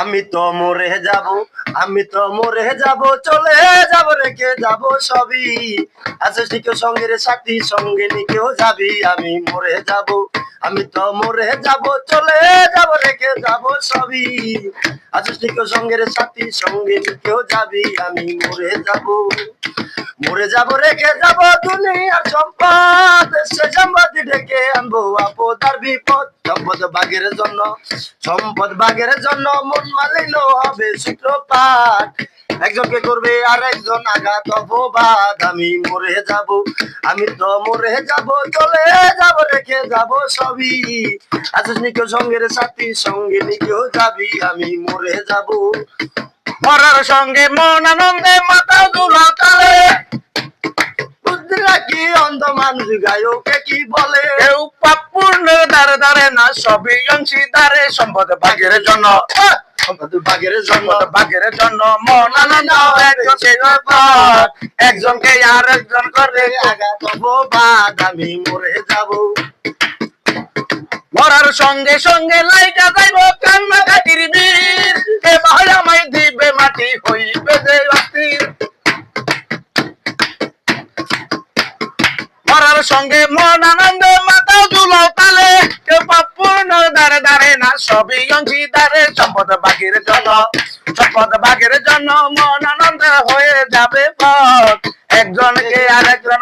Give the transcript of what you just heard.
আমি তো মরে যাব, আমি তো মরে যাব, চলে যাব রেখে যাব সবই? আছে ঠিক সঙ্গের সাথী সঙ্গে নিকেও যাবি? আমি মরে যাব, আমি তো মরে যাব, চলে যাব রেখে যাব সবই? আছে ঠিক সঙ্গের সাথী সঙ্গে নিকেও যাবি? আমি মরে যাব মরে যাব রেখে যাব? দুনিয়ার সম্পদ, সে সম্পদ ডেকে আনব আপদার বিপদ। সম্পদ বাগের জন্য, সম্পদ বাগের জন্য মন মালিন হবে সূত্রপাত। একজনকে করবে আর একজন আঘাত অপবাদ। আমি মরে যাব, আমি তো মরে যাব, চলে যাব, রেখে যাব সবই। আছিস নিকেও সঙ্গের সাথী? সঙ্গে নিকেও যাবি? আমি মরে যাব। মরার সঙ্গে মন আনন্দে মাথা দুলা তালে। বুদ্ধি রাখি অন্ধ মানুষ গায়কে কি বলে? দারে দারে না, সবই অংশীদারে সম্পদ ভাগের জন্য। সম্পদ ভাগের জন্য। মরার সঙ্গে সঙ্গে দিবে মাটি, হইবে মরার সঙ্গে মন আনন্দে মাথা দুলাও তালে কেউ পাপূর্ণ দারে দারে না সবই অংশীদারে সম্পদ বাগের জন্য সম্পদ বাগের জন্য মন আনন্দ হয়ে যাবে পথ। একজনকে আর একজন